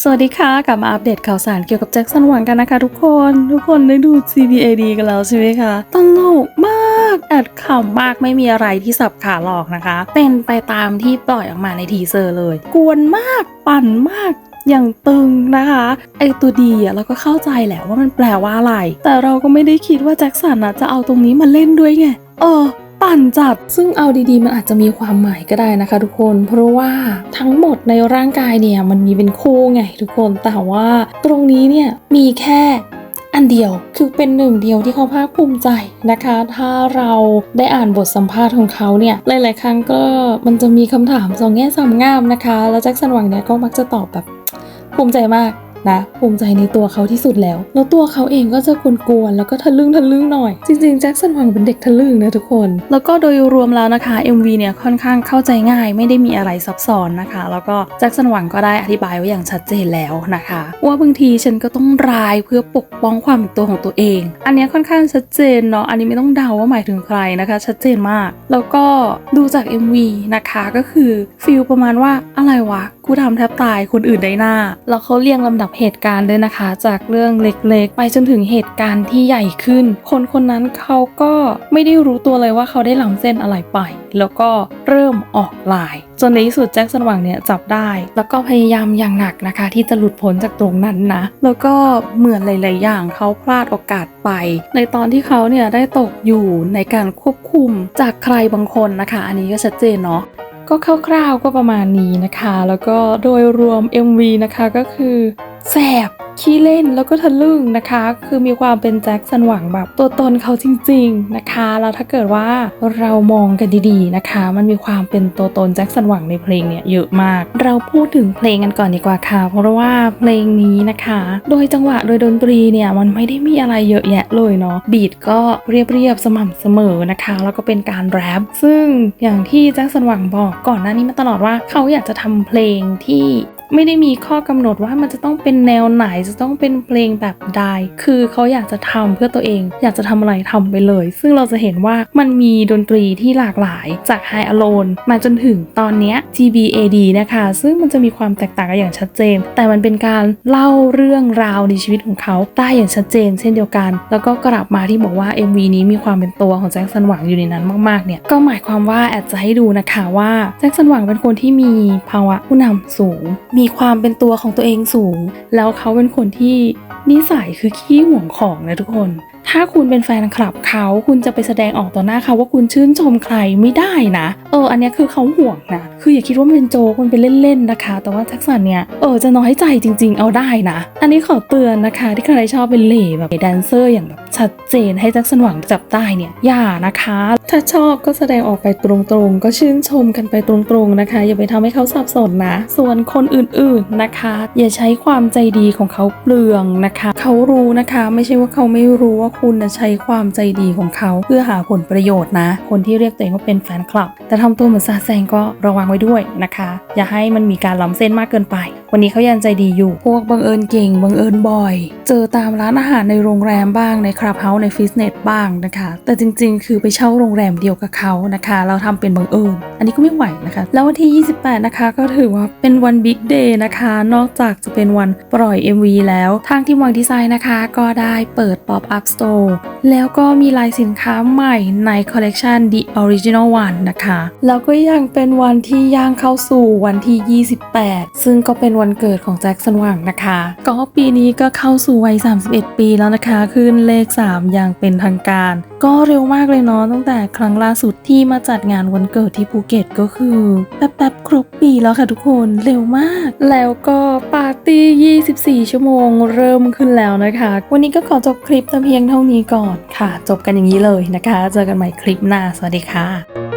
สวัสดีค่ะ กลับมาอัปเดตข่าวสารเกี่ยวกับแจ็คสันหวังกันนะคะทุกคน ทุกคนได้ดู GBAD กันแล้วใช่ไหมคะตลกมากแอดขำมากไม่มีอะไรที่สับขาหลอกนะคะ เป็นไปตามที่ปล่อยออกมาในทีเซอร์เลย กวนมากปั่นมากอย่างตึงนะคะไอตัวดีอะเราก็เข้าใจแหละว่ามันแปลว่าอะไร แต่เราก็ไม่ได้คิดว่าแจ็คสันอะจะเอาตรงนี้มาเล่นด้วยไงเออ ปั่นจัด ซึ่งเอาดีๆ มันอาจจะมีความหมายก็ได้นะคะ ทุกคน เพราะว่าทั้งหมดในร่างกายเนี่ยมันมีเป็นคู่ไงทุกคน แต่ว่าตรงนี้เนี่ยมีแค่อันเดียวคือเป็นหนึ่งเดียวที่เขาภาคภูมิใจนะคะ ถ้าเราได้อ่านบทสัมภาษณ์ของเขาเนี่ยหลาย ๆ ครั้งก็มันจะมีคำถามสองแง่สามงามนะคะ แล้วแจ็คสันหวังเนี่ยก็มักจะตอบแบบภูมิใจมาก นะภูมิใจในตัวเขาที่สุดแล้ว แล้วตัวเขาเองก็จะกวนๆแล้วก็ทะลึ่งทะลึ่งหน่อย จริงๆแจ็คสันหวังเป็นเด็กทะลึ่งนะทุกคน แล้วก็โดยรวมแล้วนะคะ MV เนี่ยค่อนข้างเข้าใจง่าย ไม่ได้มีอะไรซับซ้อนนะคะ แล้วก็แจ็คสันหวังก็ได้อธิบายไว้อย่างชัดเจนแล้วนะคะ ว่าบางทีฉันก็ต้องร้ายเพื่อปกป้องความเป็นตัวของตัวเอง อันเนี้ยค่อนข้างชัดเจนเนาะอันนี้ไม่ต้องเดาว่าหมายถึงใครนะคะ ชัดเจนมาก แล้วก็ดูจาก MV นะคะก็คือฟีลประมาณว่าอะไรวะกูทำแทบตายคนอื่นได้หน้า แล้วเขาเรียงลำดับเหตุการณ์ด้วยนะคะ จากเรื่องเล็กๆ ไปจนถึงเหตุการณ์ที่ใหญ่ขึ้น คนคนนั้นเขาก็ไม่ได้รู้ตัวเลยว่าเขาได้ล้ำเส้นอะไรไป แล้วก็เริ่มออกลาย จนในที่สุดแจ็คสันหวังเนี่ยจับได้ แล้วก็พยายามอย่างหนักนะคะ ที่จะหลุดพ้นจากตรงนั้นนะ แล้วก็เหมือนหลาย ๆ อย่างเขาพลาดโอกาสไป ในตอนที่เขาเนี่ยได้ตกอยู่ในการควบคุมจากใครบางคนนะคะ อันนี้ก็ชัดเจนเนาะ ก็คร่าวๆก็ประมาณนี้นะคะ แล้วก็โดยรวม MV นะคะก็คือ แสบขี้เล่นแล้วก็ทะลึ่งนะคะ คือมีความเป็นแจ็คสันหวังแบบตัวตนเขาจริง ๆนะคะ แล้วถ้าเกิดว่าเรามองกันดีๆนะคะ มันมีความเป็นตัวตนแจ็คสันหวังในเพลงเนี่ยเยอะมาก เราพูดถึงเพลงกันก่อนดีกว่าค่ะ เพราะว่าเพลงนี้นะคะ โดยจังหวะโดยดนตรีเนี่ยมันไม่ได้มีอะไรเยอะแยะเลยเนาะบีทก็เรียบๆสม่ำเสมอนะคะ แล้วก็เป็นการแรปซึ่งอย่างที่แจ็คสันหวังบอกก่อนหน้านี้มาตลอดว่าเขาอยากจะทำเพลงที่ ไม่ได้มีข้อกำหนดว่ามันจะต้องเป็นแนวไหนจะต้องเป็นเพลงแบบใด คือเขาอยากจะทำเพื่อตัวเอง อยากจะทำอะไรทำไปเลย ซึ่งเราจะเห็นว่ามันมีดนตรีที่หลากหลายจาก High Alone มาจนถึงตอนนี้ GBAD นะคะ ซึ่งมันจะมีความแตกต่างกันอย่างชัดเจน แต่มันเป็นการเล่าเรื่องราวในชีวิตของเขาได้อย่างชัดเจน เช่นเดียวกัน แล้วก็กลับมาที่บอกว่า MV นี้มีความเป็นตัวของแจ็คสันหวังอยู่ในนั้นมากๆเนี่ยก็หมายความว่าแอดจะให้ดูนะคะว่าแจ็คสันหวังเป็นคนที่มีภาวะผู้นำสูงมีีความเป็นตัวของตัวเองสูง แล้วเขาเป็นคนที่นิสัยคือขี้ห่วงของนะทุกคน ถ้าคุณเป็นแฟนคลับเขาคุณจะไปแสดงออกต่อหน้าเขาว่าคุณชื่นชมใครไม่ได้นะ เออ อันนี้คือเขาห่วงนะ คืออย่าคิดว่ามันเป็นโจกมันเป็นเล่นๆนะคะ แต่ว่าแจ็คสันเนี่ย เออจะน้อยใจจริง ๆ เอาได้นะ อันนี้ขอเตือนนะคะ ที่ใครชอบเป็นเหล่แบบแดนเซอร์อย่างแบบ ชัดเจนให้แจ็คสันหวังจับได้เนี่ยอย่านะคะ ถ้าชอบก็แสดงออกไปตรงๆ ก็ชื่นชมกันไปตรงๆนะคะ อย่าไปทำให้เขาสับสนนะ ส่วนคนอื่นๆนะคะ อย่าใช้ความใจดีของเขาเปลืองนะคะ เขารู้นะคะ ไม่ใช่ว่าเขาไม่รู้ว่าคุณนะใช้ความใจดีของเขา เพื่อหาผลประโยชน์นะ คนที่เรียกตัวเองว่าเป็นแฟนคลับ แต่ทำตัวเหมือนซาแซงก็ระวังไว้ด้วยนะคะ อย่าให้มันมีการล้ำเส้นมากเกินไป วันนี้เขายังใจดีอยู่ พวกบังเอิญเก่งบังเอิญบ่อย เจอตามร้านอาหารในโรงแรมบ้างในลับเฮาส์ในฟิตเนสบ้างนะคะ แต่จริงๆ คือไปเช่าโรงแรมเดียวกับเขานะคะ เราทำเป็นบังเอิญ อันนี้ก็ไม่ไหวนะคะ แล้ววันที่ 28 นะคะ ก็ถือว่าเป็นวันบิ๊กเดย์นะคะ นอกจากจะเป็นวันปล่อย MV แล้ว ทางทีมวางดีไซน์นะคะ ก็ได้เปิด Pop Up Store แล้วก็มีลายสินค้าใหม่ในคอลเลกชัน The Original One นะคะ แล้วก็ยังเป็นวันที่ย่างเข้าสู่วันที่ 28 ซึ่งก็เป็นวันเกิดของแจ็คสันหวังนะคะ ก็ปีนี้ก็เข้าสู่วัย 31 ปีแล้วนะคะ ขึ้นเลข3 อย่างเป็นทางการ ก็เร็วมากเลยเนาะตั้งแต่ครั้งล่าสุดที่มาจัดงานวันเกิดที่ภูเก็ตก็คือแป๊บๆครบปีแล้วค่ะทุกคนเร็วมาก แล้วก็ปาร์ตี้ 24 ชั่วโมงเริ่มขึ้นแล้วนะคะ วันนี้ก็ขอจบคลิปแต่เพียงเท่านี้ก่อนค่ะ จบกันอย่างนี้เลยนะคะ เจอกันใหม่คลิปหน้าสวัสดีค่ะ